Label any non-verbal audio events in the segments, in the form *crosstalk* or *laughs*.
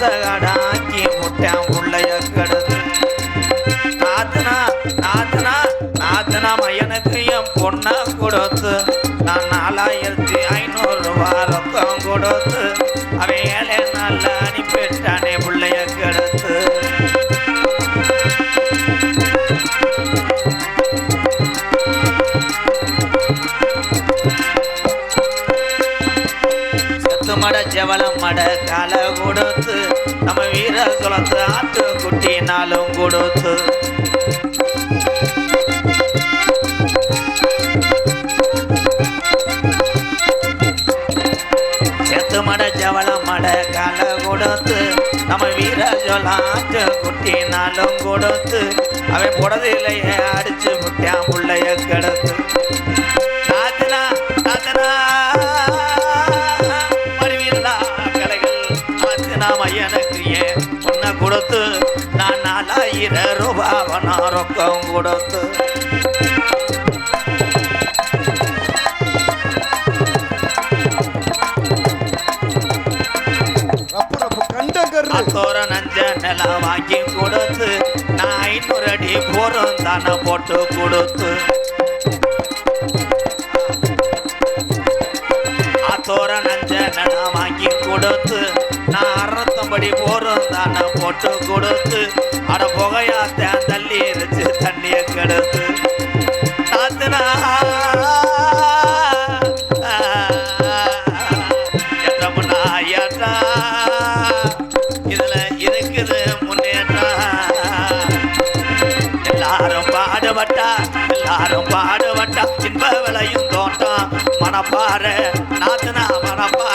நாசகடாக்கி முட்டான் உள்ளைய கெடுத்து நாத்தனா நாத்தனா நாத்தனா மையனுக்கு என் பொண்ணை கொடுத்து. நான் நாலாயிரத்தி ஐநூறு ரூபா ரொக்கம் கொடுத்து. அவன் ஏழை நாளில் அனுப்பிட்டானே பிள்ளைய கெடுத்து. செத்து மட ஜவளம் மட கலை கொடுத்து. நம்ம வீர குலத்து ஆட்டு குட்டினாலும் கொடுத்து. செத்து மட ஜவள மட கல கொடுத்து நம்ம வீர ஆட்டு குட்டினாலும் கொடுத்து அவன் புடதிலையே அடிச்சு முட்டியான் புள்ளைய கிடத்து. கொடுத்து நான் நாலாயிரம் ரூபாய் நான் ரொக்கம் கொடுத்து. அத்தோர நஞ்ச நிலம் வாங்கி கொடுத்து நான் ஐநூறு அடி போரும் தானே போட்டு கொடுத்து. அத்தோர நஞ்ச நிலம் வாங்கி கொடுத்து அறுநத்தம்படி போரும் போட்டு கொடுத்து. அட புகையாத்த தள்ளி இருச்சு தண்ணிய கெடுத்து. நாத்துனா எட்டமுன்னா இதுல இருக்குது முன்னேற்றம் எல்லாரும் பாடுபட்டா எல்லாரும் பாடுபட்டா. இன்ப விளையும் தோட்டம் மனப்பாரு நாத்துனா மனப்பாரு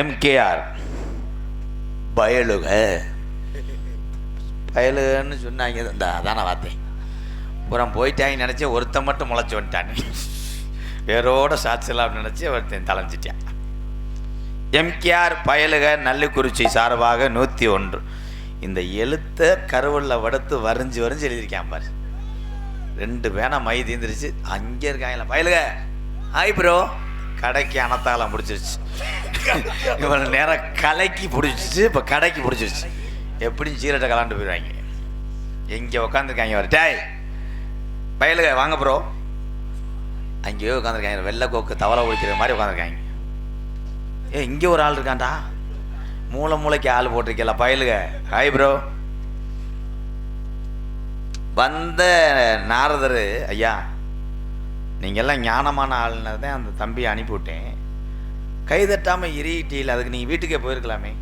எம்கேஆர். பயலுக. பயலுகன்னு சொன்னாங்க. இந்த அதான வார்த்தை புறம் போயிட்டாங்க நினச்சி ஒருத்தன் மட்டும் முளைச்சி வந்துட்டானே. வேரோட சாட்சிலாம் நினச்சி ஒருத்தன் தலைஞ்சிட்டான். எம்கேஆர் பயலுக நல்லுக்குறிச்சி சார்பாக நூற்றி ஒன்று. இந்த எழுத்தை கருவலில் வடுத்து வரைஞ்சி வரைஞ்சி எழுதியிருக்கான் பாரு. ரெண்டு பேனா மை தீந்துருச்சு. அங்கே இருக்காங்களா? பயலுக ஹாய் ப்ரோ கடைக்கு அனத்தாலம் பிடிச்சிருச்சு இவன் நேரம் கலைக்கு பிடிச்சிச்சு இப்போ கடைக்கு பிடிச்சிருச்சு. எப்படியும் சீரட்டை கலாண்டு போயிடுவாங்க. எங்கே உட்காந்துருக்காங்க அவர் டேய் பயலுக வாங்க ப்ரோ அங்கேயோ உட்காந்துருக்காங்க வெள்ளை கோக்கு தவளை ஒழிக்கிற மாதிரி உட்காந்துருக்காங்க ஏ இங்கே ஒரு ஆள் இருக்கான்டா. மூளை மூளைக்கு ஆள் போட்டிருக்கல பயலுக ஹாய் ப்ரோ வந்த நாரதர் ஐயா நீங்கள்லாம் ஞானமான ஆளுநர் தான் அந்த தம்பியை அனுப்பிவிட்டேன். கை தட்டாமல் அதுக்கு நீங்கள் வீட்டுக்கே போயிருக்கலாமே.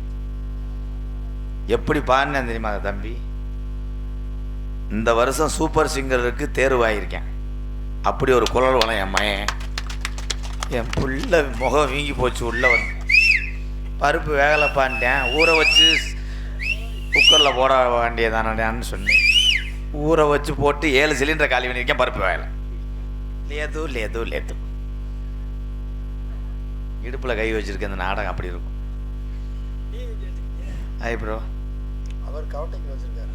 எப்படி பாடினேன் தெரியுமா அந்த தம்பி? இந்த வருஷம் சூப்பர் சிங்கருக்கு தேர்வாயிருக்கேன். அப்படி ஒரு குரல் வளம் என் மயன் என் புள்ள முகம் வீங்கி போச்சு உள்ளே வந்து. பருப்பு வேகலை பாண்டேன் ஊற வச்சு குக்கரில் போட வேண்டியதானடான்னு சொன்னேன். ஊற வச்சு போட்டு ஏழு சிலிண்டர் காலி பண்ணியிருக்கேன் பருப்பு வேகலை லேது லேது லேது. இடுப்பில் கை வச்சிருக்க இந்த நாடகம் அப்படி இருக்கும். ஐ ப்ரோ அவர் கவட்டைக்கு வச்சிருக்காரு.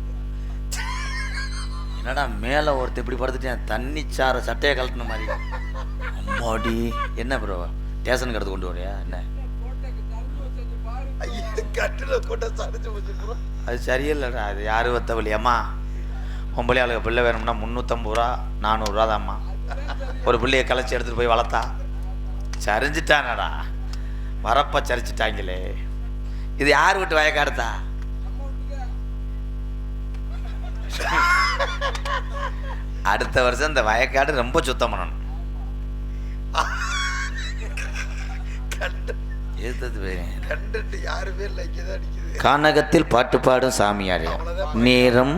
என்னடா மேலே ஒருத்தர் இப்படி படுத்துட்டேன். தண்ணி சார சட்டையை கழட்டின மாதிரி. அம்மாடி. என்ன ப்ரோ ஸ்டேஷனுக்கு எடுத்து கொண்டு வரியா? என்ன. அது சரியில்லைடா. அது யாரு வத்தவழி அம்மா பொம்பளை ஆளுக்கு பிள்ளை வேணும்னா முந்நூற்றம்பது ரூபா நானூறுரூவா தான்மா. ஒரு பிள்ளைய கலைச்சி எடுத்துகிட்டு போய் வளர்த்தா? சரிஞ்சிட்டானடா. வரப்ப சரிச்சிட்டாங்களே. இது யார் விட்டு வயக்காடுதா அடுத்த வருஷம் இந்த வயக்காடு ரொம்ப சுத்தம் பண்ணணும். கண்டுட்டு யாருமே கானகத்தில் பாட்டு பாடும் சாமியார். நேரம்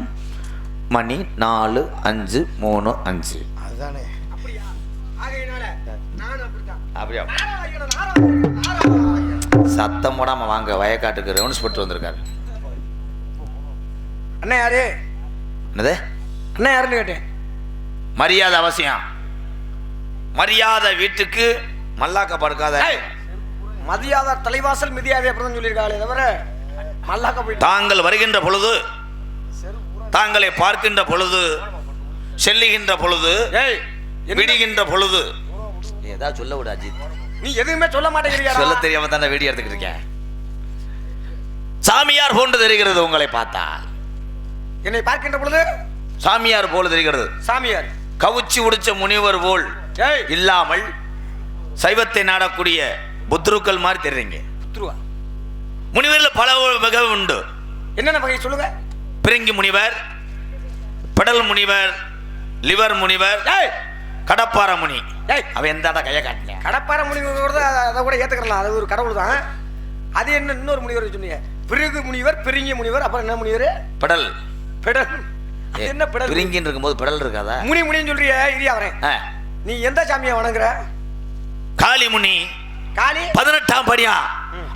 மணி நாலு அஞ்சு மூணு அஞ்சு. அதுதானே அப்படியா? சத்தம் போடாம வாங்க வயக்காட்டுக்கு ரெவன்ஸ் போட்டு வந்திருக்காரு. அண்ணா யாரு? என்னது? அண்ணா யாருன்னு கேட்டேன். மரியாதை அவசியம். மரியாதை வீட்டுக்கு மல்லாக்க படுக்காத. மதியாத தலைவாசல் மிதியாதே அப்புறம் தான் சொல்லியிருக்காங்களே தவிர மல்லாக்க போயிட்டு தாங்கள் வருகின்ற பொழுது தாங்களை பார்க்கின்ற பொழுது செல்லுகின்ற பொழுது விடுகின்ற பொழுது. ஏதாவது சொல்ல விடு அஜித். நீ எதுவுமே சொல்ல மாட்டேங்கிறியா சொல்ல தெரியாம தான் வீடியோ எடுத்துக்கிட்டு இருக்கேன். சாமியார் போன்று தெரிகிறது உங்களை பார்த்தால். என்னை பார்க்கின்ற பொழுது? சாமியார் போல தெரிகிறது. சாமியார். கவுச்சி உடிச்ச முனிவர் போல் ஏய். இல்லாமல் சைவத்தை நாடக்கூடிய புத்ருக்கள் மாதிரி தெரியுங்க முனிவரில் பல வகை உண்டு. என்னென்ன வகை சொல்லுங்க? பிரிங்கி முனிவர் பெடல் முனிவர் லிவர் முனிவர் ஏய்! கடப்பார முனி. ஏய்! அவன் எந்த கையை காட்டினேன் கடப்பார முனிவர் தான் அதை கூட ஏத்துக்கலாம் அது ஒரு கடவுள் தான். அது என்ன இன்னொரு முனிவர் சொன்னீங்க? பிருகு முனிவர் பிரிங்கி முனிவர் அப்புறம் என்ன முனிவர்? பெடல். பெடல். என்ன பெடல்? பிரிங்கின்னு இருக்கும்போது பெடல் இருக்காதா? முனி முனின்னு சொல்றிய இரியா வரேன். நீ எந்த சாமியை வணங்குற? காளி முனி. காளி? பதினெட்டாம் படியா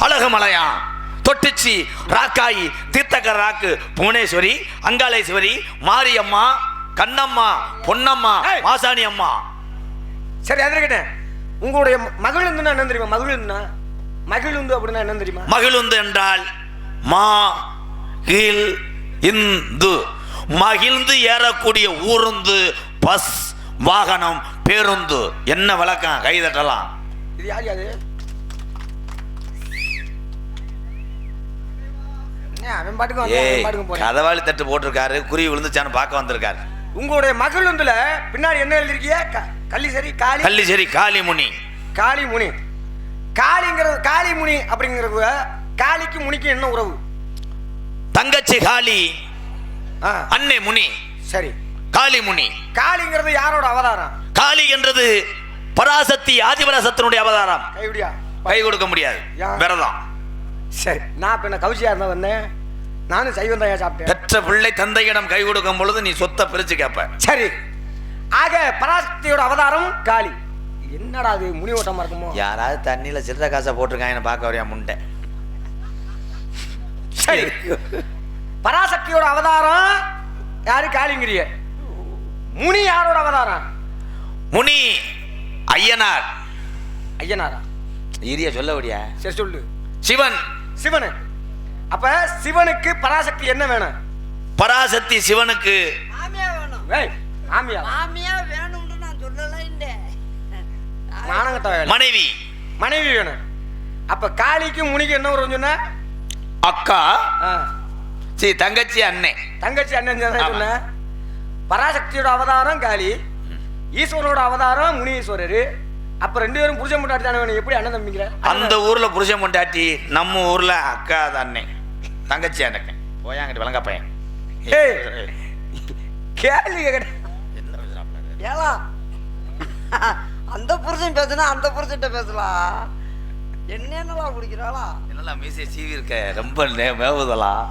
அழகுமலையா தொட்டுச்சி. ராக்காயி தீர்த்தக்கர் ராக்கு புவனேஸ்வரி அங்காளேஸ்வரி மாரியம்மா கண்ணம்மா பொன்னம்மா. மாசாணி அம்மா சரி அது இருக்கட்டும் உங்களுடைய மகிழுந்துன்னா என்ன தெரியுமா? மகிழுந்துனா மகிழுந்து அப்படின்னா என்ன தெரியுமா? மகிழுந்து என்றால் மா இல் இந்து. மகிழ்ந்து ஏறக்கூடிய ஊருந்து பஸ் வாகனம் பேருந்து. என்ன விளக்கம் கைதட்டலாம் இது யார் அது அவன் பாட்டுக்கு ஏய் பாட்டுக்கு போறேன் கதவாளி தட்டு போட்டிருக்காரு குருவி விழுந்துச்சான்னு பார்க்க வந்திருக்காரு. உங்களுடைய மகிழுந்துல பின்னாடி என்ன எழுதிருக்கிய க- கள்ளி சரி காளி? கள்ளிச்சேரி காளிமுனி. காளி முனி காளிங்கிறது காளி முனி அப்படிங்கிறது காளிக்கு முனிக்கு என்ன உறவு? தங்கச்சி காளி அன்னை முனி. சரி. காளி முனி காளிங்கிறது யாரோட அவதாரம்? காளி என்றது பராசக்தி ஆதிபராசத்தினுடைய அவதாரம். கைவிடியா? கை கொடுக்க முடியாது? விரதம். சரி நான் இப்ப என்ன கவிச்சியா இருந்தா வந்தேன்? நானும் சைவம் தான் சாப்பிட்டேன். பெற்ற பிள்ளை தந்தையிடம் கை கொடுக்கும் பொழுது நீ சொத்தை பிரிச்சு கேப்ப. சரி. ஆக பராசக்தியோட அவதாரம் காளி. என்னடா அது முனி ஓட்டமா இருக்குமோ? யாராவது தண்ணியில சில்லற காசை போட்டிருக்காங்க பார்க்க வரையா முண்டை. சரி. பராசக்தியோட அவதாரம் யாரு காளிங்கிறிய? முனி யாரோட அவதாரம்? முனி ஐயனார். ஐயனாரா? இரிய சொல்ல விடியா? சரி சொல்லு. சிவன். சிவனு. அப்ப சிவனுக்கு பராசக்தி என்ன வேணும்? பராசக்தி சிவனுக்கு மாமியா வேணும். ஏய் ஆமியா மாமியா வேணும்னு நான் சொல்லல இந்த. மானங்கட்ட வேலை. மனைவி. மனைவி வேணும். அப்ப காளிக்கு முனிக்கு என்ன வரும் சொன்ன? அக்கா. ஆ, சி தங்கச்சி அண்ணே. தங்கச்சி அண்ணன். சொன்ன பராசக்தியோட அவதாரம் காளி. ஈஸ்வரோட அவதாரம் முனீஸ்வரர். அப்ப ரெண்டு பேரும் புருஷன் முட்டாடி தானே வேணும். எப்படி அண்ணன் தம்பிங்கிற? அந்த ஊர்ல புருஷன் பொண்டாட்டி நம்ம ஊர்ல அக்கா அது தங்கச்சியா எனக்கு போயா அங்கிட்டு விளங்கா பையன்? கேள்வி ஏலா. அந்த புருஷன் பேசுனா அந்த புருஷன்ட்ட பேசலாம் என்னென்னலாம் குடிக்கிறாளா? என்னலாம் மீசே சீவி இருக்க? ரொம்ப மேவுதலாம்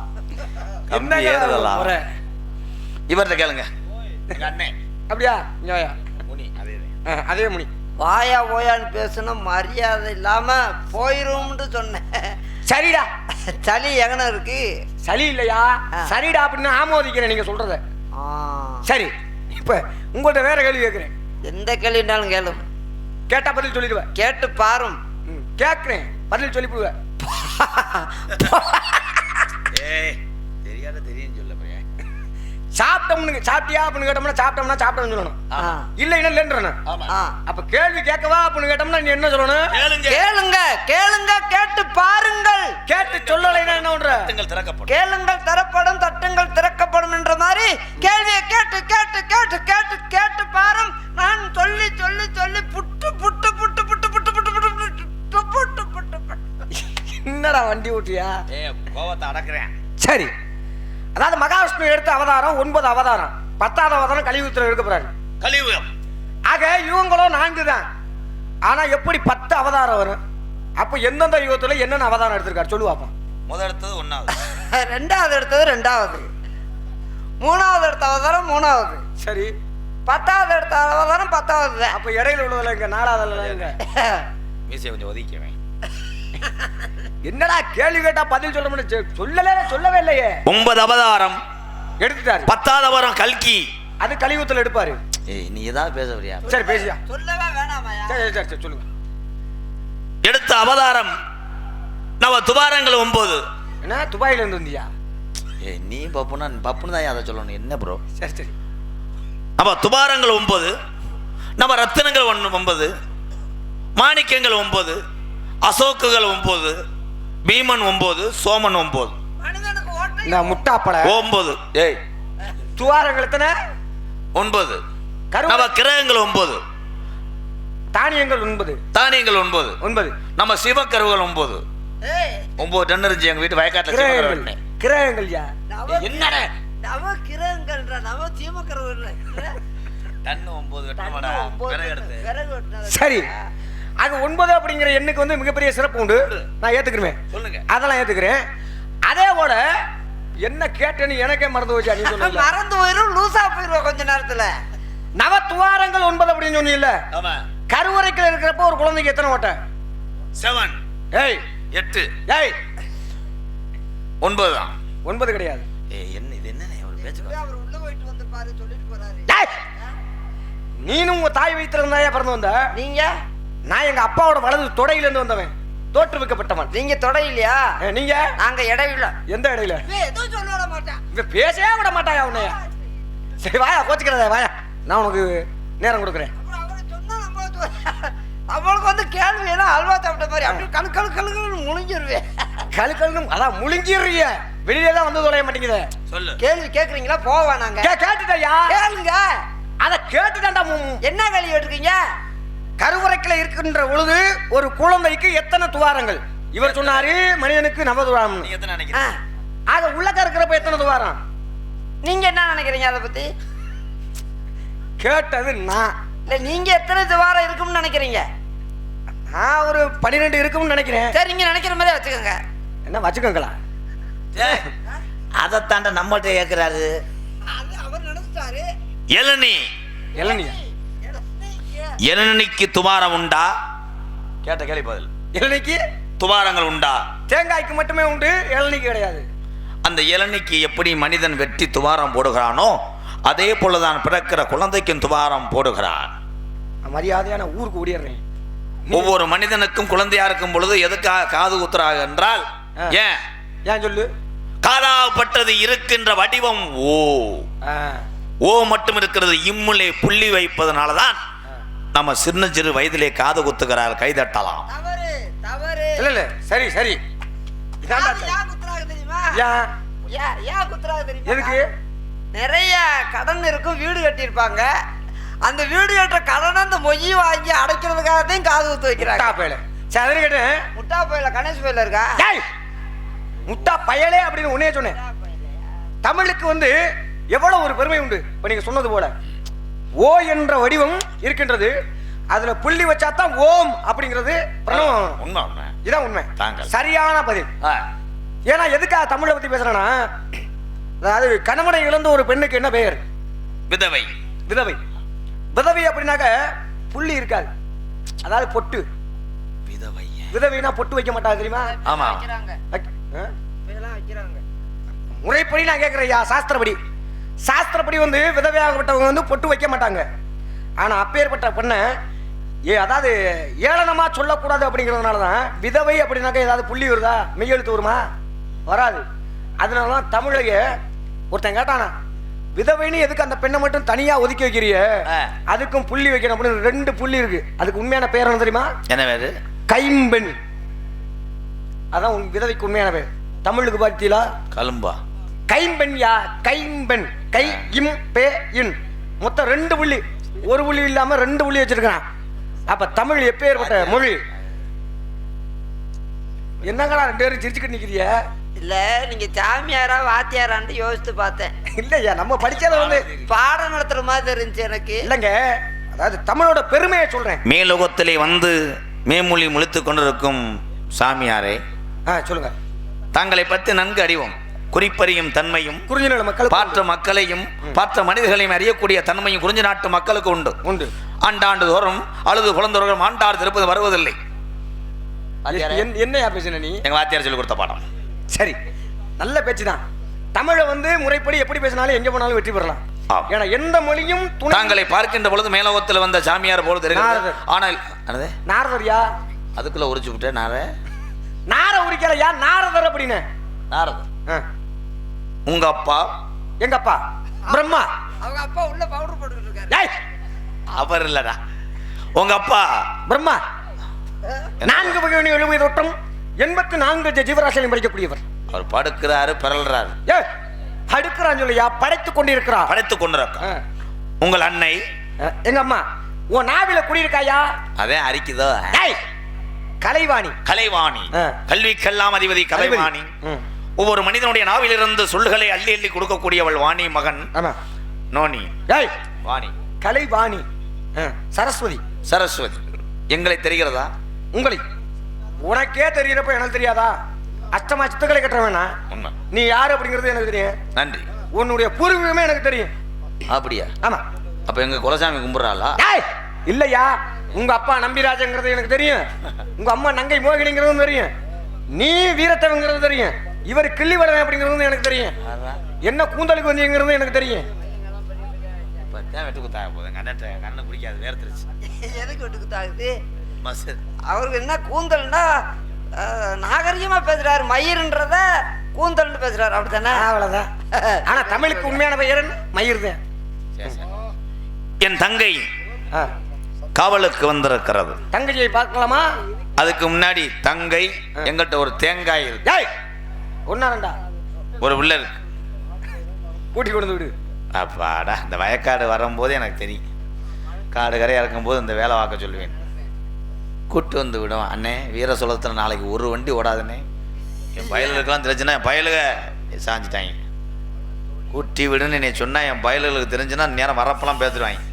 கம்மி ஏறுதலாம் இவர்கிட்ட கேளுங்க. அண்ணன் அப்படியா? முனி அதே அதே முனி. வாயா ஓயான்னு பேசணும் மரியாதை இல்லாம போயிரும்னு சொன்னேன். சரிடா. சளி எங்கன இருக்கு? சளி இல்லையா. சரிடா அப்படின்னு ஆமோதிக்கிறேன் நீங்க சொல்றத. ஆ, சரி இப்ப உங்கள்ட்ட வேற கேள்வி கேட்கிறேன். எந்த கேள்வினாலும் கேளும். கேட்டா பதில் சொல்லிடுவேன் கேட்டு பாரும். ம், கேட்கிறேன் பதில் சொல்லிவிடுவேன் ஏய் சாப்பிட்டோம்னு சாப்பிட்டியா அப்படின்னு கேட்டோம்னா சாப்பிட்டோம்னா சாப்பிட்டோம்னு சொல்லணும் ஆ, இல்லைன்னா இல்லைன்றணும். அப்ப கேள்வி கேட்கவா அப்படின்னு கேட்டோம்னா நீ என்ன சொல்லணும் கேளுங்க கேளுங்க கேளுங்க கேட்டு பாருங்கள் கேட்டு சொல்லலைன்னா என்ன பண்ற கேளுங்கள் தரப்படும் தட்டுங்கள் திறக்கப்படும் என்ற மாதிரி கேள்வியை கேட்டு கேட்டு கேட்டு கேட்டு கேட்டு பாரும் நான் சொல்லி சொல்லி சொல்லி புட்டு புட்டு புட்டு புட்டு புட்டு புட்டு புட்டு புட்டு புட்டு புட்டு புட்டு என்னடா வண்டி ஓட்டியா ஏ கோவத்தை அடக்குறேன் சரி அதாவது மகாவிஷ்ணு எடுத்த அவதாரம் ஒன்பது அவதாரம். பத்தாவது அவதாரம் கலியுகத்தில் எடுக்க போறாரு. கலியுகம். ஆக யுகங்களும் நான்கு தான். ஆனா எப்படி பத்து அவதாரம் வரும்? அப்ப எந்தெந்த யுகத்துல என்னென்ன அவதாரம் எடுத்திருக்காரு? சொல்லுவாப்பா முதல் எடுத்தது ஒன்னாவது *laughs* ரெண்டாவது எடுத்தது ரெண்டாவது. மூணாவது எடுத்த அவதாரம் மூணாவது. சரி. பத்தாவது எடுத்த அவதாரம் பத்தாவது தான். அப்ப இடையில உள்ளதுல இங்க நாலாவதுல இங்க *laughs* மீசையை கொஞ்சம் ஒதுக்கிவேன் *laughs* என்னடா கேள்வி கேட்டா பதில் சொல்ல முடியும் சொல்லவே சொல்லவே இல்லையே. ஒன்பது அவதாரம். எடுத்துட்டாரு. பத்தாவது அவதாரம் கல்கி. அது கலியுகத்துல எடுப்பாரு. ஏய் நீ ஏதாவது பேச வரியா? சரி பேசியா. சொல்லவே வேணாமாயா சரி சரி, சொல்லுங்க. எடுத்த அவதாரம் நவ துவாரங்கள் ஒன்பது. என்ன? துபாயில இருந்து வந்தியா? ஏய் நீ பப்புனா பப்புன்னு தான் அதை சொல்லணும். என்ன ப்ரோ சரி சரி. அப்போ துபாரங்கள் ஒன்பது நம்ம ரத்தினங்கள் ஒன்று ஒன்பது மாணிக்கங்கள் ஒன்பது அசோக்குகள் ஒன்பது பீமன் ஒன்பது சோமன் ஒன்பது இந்த முட்டாப்பழ. ஒன்பது ஏய். துவாரங்கள் எத்தனை? ஒன்பது. நம்ம கிரகங்கள் ஒன்பது. தானியங்கள் ஒன்பது. தானியங்கள் ஒன்பது. ஒன்பது. நம்ம சிவக்கருவுகள் ஒன்பது. ஏய். ஒன்பது டன் இருந்துச்சு எங்க வீட்டு வயக்காட்டில் கிரகங்கள். என்னடா? நவ கிரகங்கள்ன்ற நவ தீமக்கரவு டன் ஒன்பது. சரி. அது ஒன்பது அப்படிங்கிற எண்ணுக்கு வந்து மிகப்பெரிய சிறப்பு உண்டு. நான் ஏத்துக்கிறேன். சொல்லுங்க. அதெல்லாம் ஏத்துக்கிறேன். அதே போல என்ன கேட்டேன்னு எனக்கே மறந்து போச்சு நீ *laughs* மறந்து போயிரும் லூசா போயிரும் கொஞ்ச நேரத்துல. நவ துவாரங்கள் ஒன்பது அப்படின்னு சொன்னீங்கல்ல? ஆமா. கருவறைக்குள்ள இருக்கிறப்ப ஒரு குழந்தைக்கு எத்தனை ஓட்டை? செவன் ஏய். எட்டு. ஏய். ஒன்பது தான் ஒன்பது கிடையாது. ஏய் என்ன இது என்ன ஒரு பேச்சு அவர் உள்ள போயிட்டு வந்து பாரு சொல்லிட்டு போறாரு. ஏய். நீனும் உங்க தாய் வயித்துல இருந்தாயா பிறந்து வந்த? நீங்க? நான் எங்க அப்பாவோட வலது தொடையில இருந்து வந்தவன் தோற்றுவிக்கப்பட்டவன் நீங்க தொடை இல்லையா நீங்க? நாங்க இடையில. எந்த இடையில? எதுவும் சொல்ல விட மாட்டேன். இவன் பேசவே விட மாட்டாயா உன்னைய? சரி. வாயா கோச்சுக்கிறதா வாயா. நான் உனக்கு நேரம் கொடுக்குறேன். நம்மளுக்கு வந்து கேள்வி எல்லாம் அல்வா சாப்பிட்ட மாதிரி அப்படியே கழு கழு கழுன்னு முழிஞ்சிருவேன் கழுக்கழுன்னு அதான் முழுங்கிடுறிய. வெளியில தான் வந்து தொலைய மாட்டேங்குது. சொல்லு. கேள்வி கேக்குறீங்களா? போவா நாங்க. கேட்டுட்டயா? கேளுங்க. அத கேட்டுட்டான்டா மு- என்ன கேள்வி கேட்டிருக்கீங்க கருவறைக்குள்ள இருக்கின்ற பொழுது ஒரு குழந்தைக்கு எத்தனை துவாரங்கள்? இவர் சொன்னாரு மனிதனுக்கு நவ துவாரம் ஆக உள்ளக்க இருக்கிறப்ப எத்தனை துவாரம்? நீங்க என்ன நினைக்கிறீங்க அதை பத்தி? கேட்டது நான். இல்ல நீங்க எத்தனை துவாரம் இருக்கும்னு நினைக்கிறீங்க? நான் ஒரு பன்னிரெண்டு இருக்கும்னு நினைக்கிறேன். சரி நீங்க நினைக்கிற மாதிரி வச்சுக்கோங்க. என்ன வச்சுக்கோங்களா? அதைத்தாண்ட நம்மள்ட்ட கேட்கிறாரு அது அவர் நினைச்சிட்டாரு. இளநீ இளநியா இளநிக்கு துமாரம் உண்டா? கேட்ட கேள்வி பதில். இளநிக்கு துவாரங்கள் உண்டா? தேங்காய்க்கு மட்டுமே உண்டு இளநிக்கு கிடையாது. அந்த இளநிக்கு எப்படி மனிதன் வெட்டி துவாரம் போடுகிறானோ அதே போலதான் பிறக்கிற குழந்தைக்கும் துவாரம் போடுகிறான். மரியாதையான ஊருக்கு ஓடிடுறேன். ஒவ்வொரு மனிதனுக்கும் குழந்தையா இருக்கும் பொழுது எதுக்காக காது குத்துறாங்க என்றால். ஏன்? ஏன் சொல்லு? காலாப்பட்டது இருக்கின்ற வடிவம் ஓ. ஓ மட்டும் இருக்கிறது இம்முலே புள்ளி வைப்பதனால தான் நம்ம சின்ன சிறு வயதிலே காது குத்துகிறார் கைதட்டலாம். தவறு தவறு. இல்ல இல்ல சரி சரி. எதுக்கு? நிறைய கடன் இருக்கும் வீடு கட்டியிருப்பாங்க. அந்த வீடு கட்டுற கடனை அந்த மொய் வாங்கி அடைக்கிறதுக்காகத்தையும் காது குத்து வைக்கிறாங்க. முட்டா பயல. சரி கேட்டேன். முட்டா போயில? கணேஷ் போயில இருக்கா? ஏய்! முட்டா பயலே அப்படின்னு உன்னே சொன்னேன். தமிழுக்கு வந்து எவ்வளவு ஒரு பெருமை உண்டு. இப்ப நீங்க சொன்னது போல. ஓ என்ற வடிவம் இருக்கின்றது. அதுல புள்ளி வச்சா தான் ஓம் அப்படிங்கிறது பிரணவம். உண்மை உண்மை. இதான் உண்மை. சரியான பதில். ஏன்னா எதுக்காக தமிழை பத்தி பேசுறேன்னா அதாவது கணவனை இழந்த ஒரு பெண்ணுக்கு என்ன பெயர்? விதவை. விதவை. விதவை அப்படின்னாக்க புள்ளி இருக்காது. அதாவது பொட்டு. விதவை. விதவைனா பொட்டு வைக்க மாட்டாங்க தெரியுமா? ஆமா. வைக்கிறாங்க. வைக்க- ஆ? இதெல்லாம் வைக்கிறாங்க. முறைப்படி நான் கேட்கிறேன் ஐயா சாஸ்திரப்படி. சாஸ்திரப்படி வந்து விதவையாகப்பட்டவங்க வந்து பொட்டு வைக்க மாட்டாங்க. ஆனா அப்பேற்பட்ட பெண்ணை ஏ அதாவது ஏளனமா சொல்லக்கூடாது அப்படிங்கிறதுனால தான் விதவை அப்படின்னாக்க ஏதாவது புள்ளி வருதா? மெய்யெழுத்து வருமா? வராது. அதனால தான் தமிழைய ஒருத்தன் கேட்டானா விதவைன்னு எதுக்கு அந்த பெண்ணை மட்டும் தனியா ஒதுக்கி வைக்கிறிய. அதுக்கும் புள்ளி வைக்கணும். அப்படின்னு ரெண்டு புள்ளி இருக்கு. அதுக்கு உண்மையான பேர் என்ன தெரியுமா? என்ன வேறு கைம்பெண். அதான் உன் விதவைக்கு உண்மையான பேர். தமிழுக்கு பார்த்தீங்களா கலும்பா. கைம்பெண் யா கைம்பெண் கை இம் பே இன். மொத்தம் ரெண்டு புள்ளி. ஒரு புள்ளி இல்லாம ரெண்டு புள்ளி வச்சிருக்கான் அப்ப தமிழ் எப்பேற்பட்ட மொழி? என்னங்களா ரெண்டு பேரும் சிரிச்சுக்கிட்டு நிக்கிறிய இல்ல நீங்க சாமியாரா வாத்தியாரான்னு யோசித்து பார்த்தேன். இல்லையா நம்ம படிச்சத வந்து பாடம் நடத்துற மாதிரி இருந்துச்சு எனக்கு. இல்லைங்க அதாவது தமிழோட பெருமையை சொல்றேன். மேலோகத்திலே வந்து மேமொழி முழித்துக் கொண்டிருக்கும் சாமியாரே ஆ சொல்லுங்க. தங்களை பற்றி நன்கு அறிவோம். குறிப்பறியும் தன்மையும் குறிஞ்சி மக்கள் பாற்ற மக்களையும் பாற்ற மனிதர்களையும் அறியக்கூடிய தன்மையும் குறிஞ்சி நாட்டு மக்களுக்கு உண்டு. உண்டு. ஆண்டாண்டு தோறும் அழுது குழந்தோறும் ஆண்டாடு திருப்பது வருவதில்லை. என்- என்னையா பேசுன நீ? எங்க வாத்தியார் சொல்லி கொடுத்த பாடம். சரி. நல்ல பேச்சு தான் தமிழை வந்து முறைப்படி எப்படி பேசினாலும் எங்க போனாலும் வெற்றி பெறலாம். ஏன்னா எந்த மொழியும் தாங்களை பார்க்கின்ற பொழுது மேலோகத்தில் வந்த சாமியார் போல தெரிகிறது. ஆனால் நாரதர்யா? அதுக்குள்ள உரிச்சு விட்டேன் நாரே நார உரிக்கலையா? நாரதர் அப்படின்னு. நாரதர். உங்க அப்பா? எங்க அப்பா பிரம்மா. அவங்க அப்பா உள்ள பவுடர் போட்டுக்கிட்டு இருக்காரு. டேய் அவர் இல்லடா. உங்க அப்பா? பிரம்மா. நான்கு வகை எழுபது தொட்டம் எண்பத்தி நான்கு ஜீவராசிலையும் படிக்கக்கூடியவர் அவர் படுக்கிறாரு பிறல்றாரு. ஏ அடுக்கிறான் சொல்லியா? படைத்துக் கொண்டிருக்கிறா படைத்து கொண்டிருக்க ஆ. உங்கள் அன்னை? ஆ, எங்க அம்மா உன் நாவில குடியிருக்காயா? அதே அரிக்குதோ. டேய் கலைவாணி. கலைவாணி. ஆ. கல்விக்கெல்லாம் அதிபதி கலைவாணி. ம். ஒவ்வொரு மனிதனுடைய நாவிலிருந்து சொல்லுகளை அள்ளி அள்ளி கொடுக்கக்கூடியவள் வாணி மகன். ஆமா. நோனி டேய் வாணி. கலைவாணி ஆ, சரஸ்வதி. சரஸ்வதி. எங்களை தெரிகிறதா? உங்களை. உனக்கே தெரியறப்ப எனக்கு தெரியாதா? அஷ்டமா சித்துக்களை கட்ட வேணாம் உண்மை. நீ யாரு அப்படிங்கிறது எனக்கு தெரியும். நன்றி. உன்னுடைய பூர்வீகமே எனக்கு தெரியும். அப்படியா? ஆமா. அப்ப எங்க குலசாமி கும்பிடுறாளா? இல்லையா? உங்க அப்பா நம்பிராஜங்கிறது எனக்கு தெரியும். உங்க அம்மா நங்கை மோகினிங்கிறதும் தெரியும். நீ வீரத்தவங்கிறது தெரியும். இவர் கிள்ளி வளவன் அப்படிங்கிறதும் எனக்கு தெரியும். என்ன கூந்தலுக்கு வந்தீங்கிறது எனக்கு தெரியும். இப்பதான் வெட்டு குத்தாக போதும் கண்ணட்ட கண்ணு பிடிக்காது வேர்த்துருச்சு. எதுக்கு விட்டு குத்தாகுது? மசர் அவருக்கு என்ன கூந்தல்னா நாகரிகமா பேசுறாரு மயிருன்றத கூந்தல்னு பேசுறாரு அப்படித்தானே? அவ்வளவுதான். *laughs* ஆனா தமிழுக்கு உண்மையான பெயர் என்ன? மயிர் தான். என் தங்கை காவலுக்கு வந்திருக்கிறது. தங்கச்சியை பார்க்கலாமா? அதுக்கு முன்னாடி தங்கை எங்கிட்ட ஒரு தேங்காய் இருக்கு. ஒன்னா ரெண்டா? ஒரு பிள்ளை இருக்கு. கூட்டி கொண்டு விடு. அப்பாடா இந்த வயக்காடு வரும்போது எனக்கு தெரியும். காடு கரையாக இருக்கும்போது இந்த வேலை பார்க்க சொல்லுவேன். கூட்டு வந்து விடுவேன் அண்ணே வீர சுலத்தில் நாளைக்கு ஒரு வண்டி ஓடாதுண்ணே. என் பயலுக்கெல்லாம் தெரிஞ்சுன்னா என் பயலுக சாஞ்சிட்டாங்க. கூட்டி விடுன்னு நீ சொன்னா என் பயலுகளுக்கு தெரிஞ்சுன்னா நேரம் வரப்பெல்லாம் பேத்துருவாங்க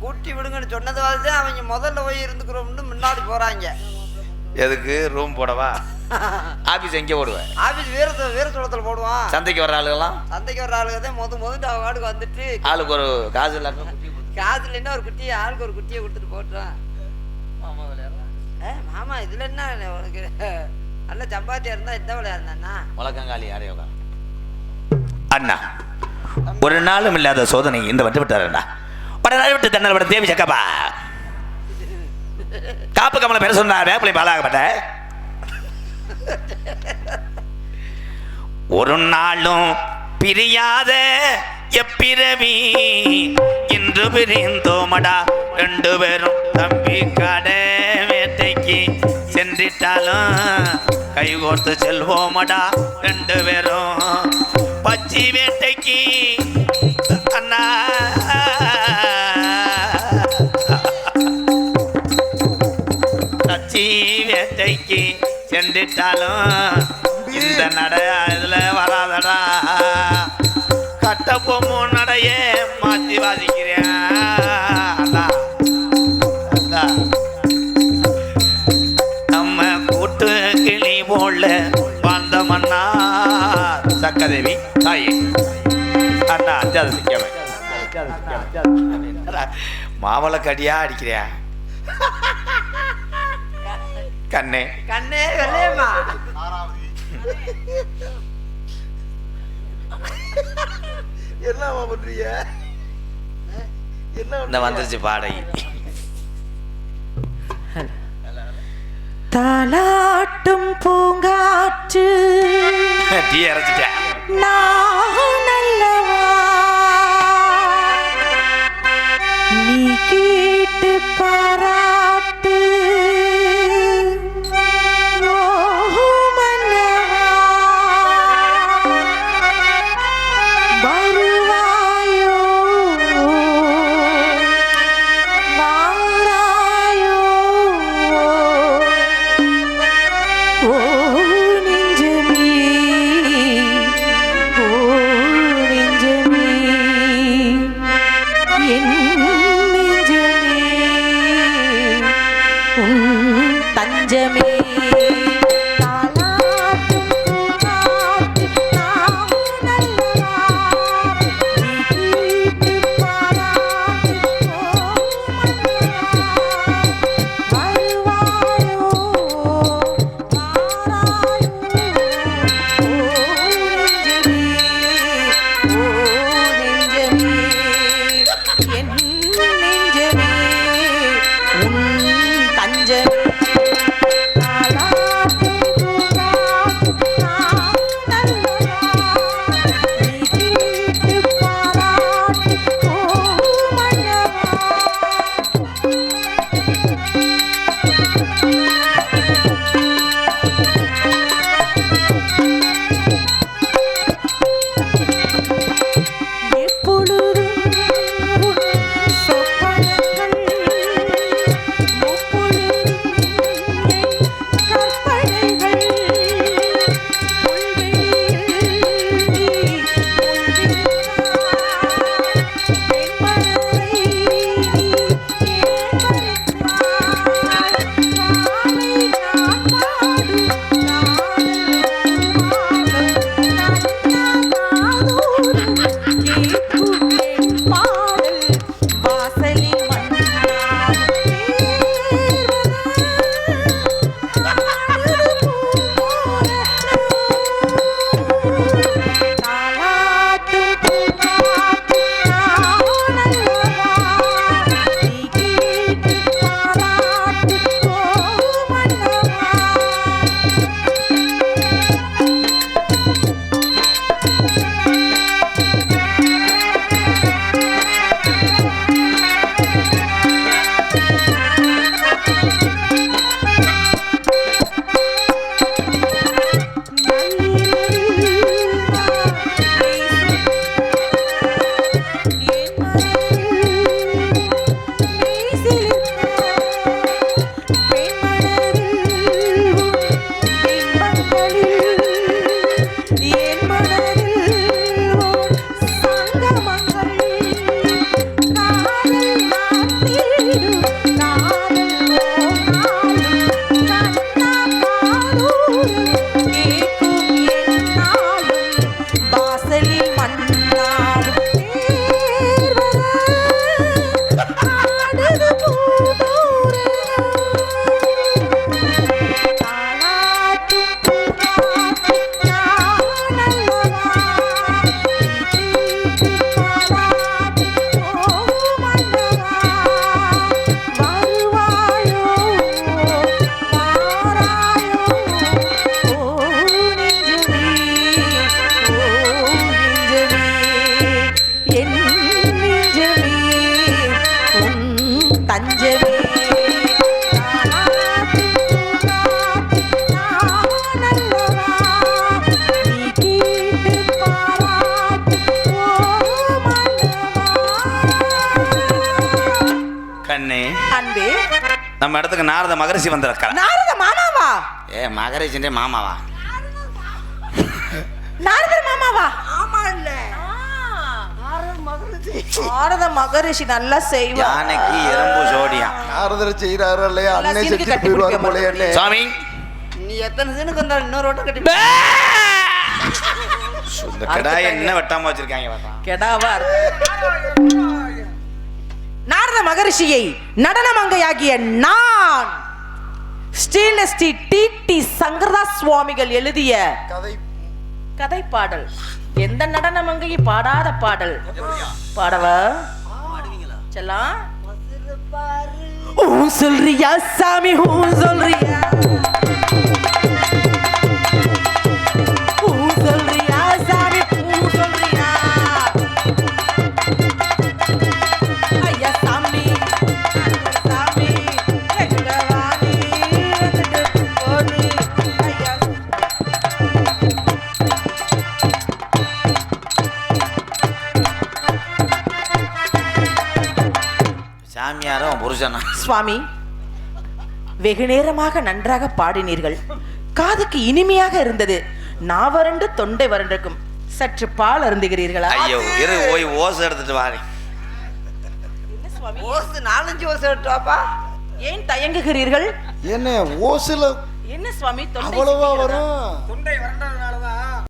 கூட்டி விடுங்கன்னு சொன்னது வந்து அவங்க முதல்ல போய் இருந்துக்கிறோம்னு முன்னாடி போறாங்க. எதுக்கு? ரூம் போடவா? ஆஃபீஸ் எங்கே போடுவேன்? ஆபீஸ் வீர வீரசோளத்தில் போடுவான். சந்தைக்கு வர ஆளுகெல்லாம் சந்தைக்கு வர ஆளுங்க தான் முத முதல்ல அவங்க வாட்டுக்கு வந்துட்டு. ஆளுக்கு ஒரு காசு இல்லாம காசு இல்லைன்னா ஒரு குட்டியை ஆளுக்கு ஒரு குட்டியை கொடுத்துட்டு போட்டுறான் ஏ மாமா இதுல என்ன உனக்கு நல்ல சம்பாத்தியா இருந்தா இந்த விளையா இருந்தாண்ணா முழக்கங்காலி யாரையோ. அண்ணா ஒரு நாளும் இல்லாத சோதனை இந்த வந்து விட்டாருண்ணா பட நாள் விட்டு தன்னல் தேவி சக்கப்பா. காப்பு கமலை பேர சொன்னா வேப்பிலை பாலாகப்பட்ட. ஒரு நாளும் பிரியாத எப்பிரவி இன்று பிரிந்தோமடா ரெண்டு பேரும் தம்பி கடை வேட்டைக்கு சென்றிட்டாலும் கைகோர்த்து செல்வோமடா ரெண்டு பேரும் பச்சி வேட்டைக்கு சென்றிட்டாலும் இந்த நட இதுல வராதடா. கட்ட பொம்மு நடையே மாத்தி வாசிக்கிறேன். நம்ம கூட்டு கிளி போல வாழ்ந்த மன்னா. சக்கதேவி தாயே. அண்ணா அஞ்சாவது சிக்கவை மாவளை அடிக்கிறியா? கண்ணே. கண்ணே வெள்ளையம்மா. என்னம்மா பண்றீங்க? என்ன வந்துருச்சு பாடகி. தாலாட்டும் பூங்காற்று. டீ அரைச்சிட்டேன். நான் அல்லவா? நீ கேட்டு பாராட்டு மகரிஷி வந்திருக்கிறா நாரத மாமாவா? ஏ மகரிஷின்றே மாமாவா? நாரதர் மாமாவா? ஆமா இல்ல நாரத மகரிஷி நல்லா செய்வா. யானைக்கு எறும்பு சோடியா நாரதர் செய்யறாரு இல்லையா கட்டி போயிடுவார் பிடிக்க போலயே அண்ணே. சாமி. நீ எத்தனை சீனுக்கு வந்தாலும் இன்னொரு ஓட்டம் கட்டி இந்த கிடாய் என்ன வெட்டாம வச்சிருக்காங்க கெடாவா நாரத மகரிஷியை நடனமங்கையாகிய நான் ஸ்ரீலஸ்ரீ டி டி சங்கரதாஸ் சுவாமிகள் எழுதிய கதை. கதை பாடல் எந்த நடனமங்கையை பாடாத பாடல். பாடவா? செல்லாம். ஊ சொல்றியா சாமி ஊ சொல்றியா? சுவாமி. வெகு நேரமாக நன்றாக பாடினீர்கள். காதுக்கு இனிமையாக இருந்தது. நாவரண்டு தொண்டை வறண்டிருக்கும். சற்று பால் அருந்துகிறீர்களா? ஐயோ இரு போய் ஓசை எடுத்துட்டு வாரி ஓசு நாலஞ்சு ஓசு எடுத்தாப்பா? ஏன் தயங்குகிறீர்கள்? என்ன ஓசுல என்ன சுவாமி தொண்டை அவ்வளவா? வரும்?